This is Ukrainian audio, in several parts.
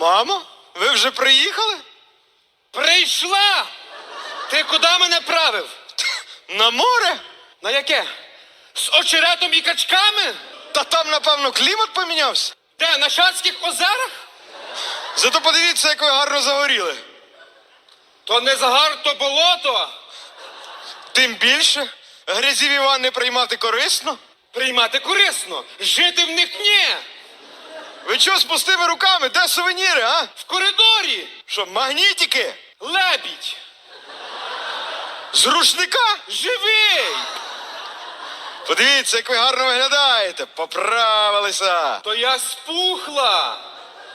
Мамо, ви вже приїхали? Прийшла! Ти куди мене правив? На море? На яке? З очеретом і качками? Та там, напевно, клімат помінявся. Де? На Шацьких озерах? Зато подивіться, як ви гарно загоріли. То не загар, то болото. Тим більше грязіві ванни приймати корисно. Приймати корисно. Жити в них ні. Ви чого з пустими руками? Де сувеніри, а? В коридорі. Що, магнітики? Лебідь. З рушника? Живий. Подивіться, як ви гарно виглядаєте. Поправилися. То я спухла.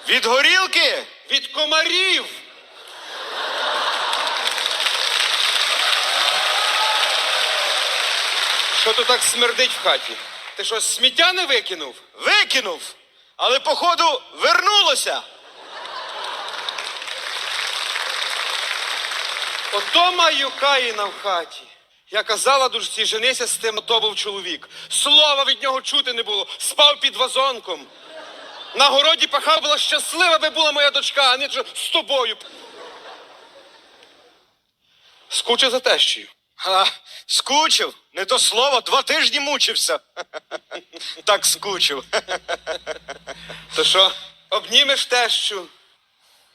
Від горілки? Від комарів. Що то так смердить в хаті? Ти що, сміття не викинув? Викинув. Але, походу, вернулося. Ото маю Каїна в хаті. Я казала дужці, женися з тим, то був чоловік. Слова від нього чути не було. Спав під вазонком. На городі пахав була щаслива, би була моя дочка, а не з тобою. Скучив за тещою. А, скучив. Не то слово, два тижні мучився. Так скучив. То що, обнімеш тещу?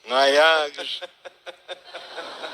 Ну а як ж?